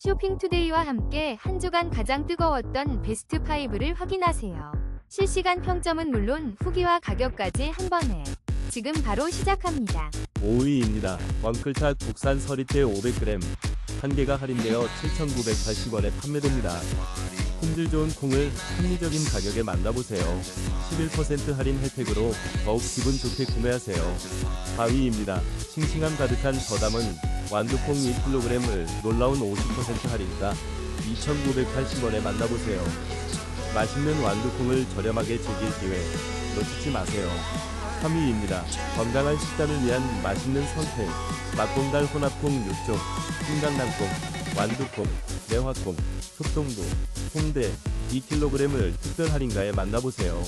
쇼핑투데이와 함께 한 주간 가장 뜨거웠던 베스트 5를 확인하세요. 실시간 평점은 물론 후기와 가격까지 한 번에 지금 바로 시작합니다. 5위입니다. 왕클타 국산 서리태 500g 한 개가 할인되어 7,980원에 판매됩니다. 품질 좋은 콩을 합리적인 가격에 만나보세요. 11% 할인 혜택으로 더욱 기분 좋게 구매하세요. 4위입니다. 싱싱함 가득한 더담은 완두콩 2kg을 놀라운 50% 할인가 2,980원에 만나보세요. 맛있는 완두콩을 저렴하게 즐길 기회 놓치지 마세요. 3위입니다. 건강한 식단을 위한 맛있는 선택. 맛공달 혼합콩 6종, 흰강낭콩, 완두콩, 매화콩, 흑동도, 홍대 2kg을 특별 할인가에 만나보세요.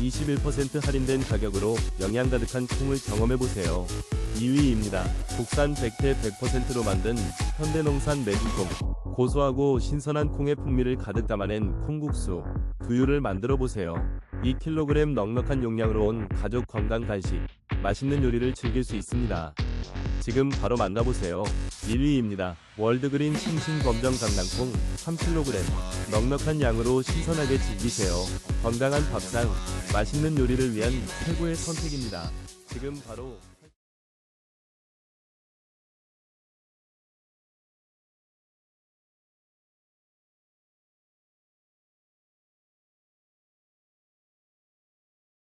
21% 할인된 가격으로 영양 가득한 콩을 경험해보세요. 2위입니다. 국산 100태 100%로 만든 현대농산 메주콩. 고소하고 신선한 콩의 풍미를 가득 담아낸 콩국수. 두유를 만들어 보세요. 2kg 넉넉한 용량으로 온 가족 건강 간식. 맛있는 요리를 즐길 수 있습니다. 지금 바로 만나보세요. 1위입니다. 월드그린 싱싱 검정 강낭콩 3kg. 넉넉한 양으로 신선하게 즐기세요. 건강한 밥상, 맛있는 요리를 위한 최고의 선택입니다. 지금 바로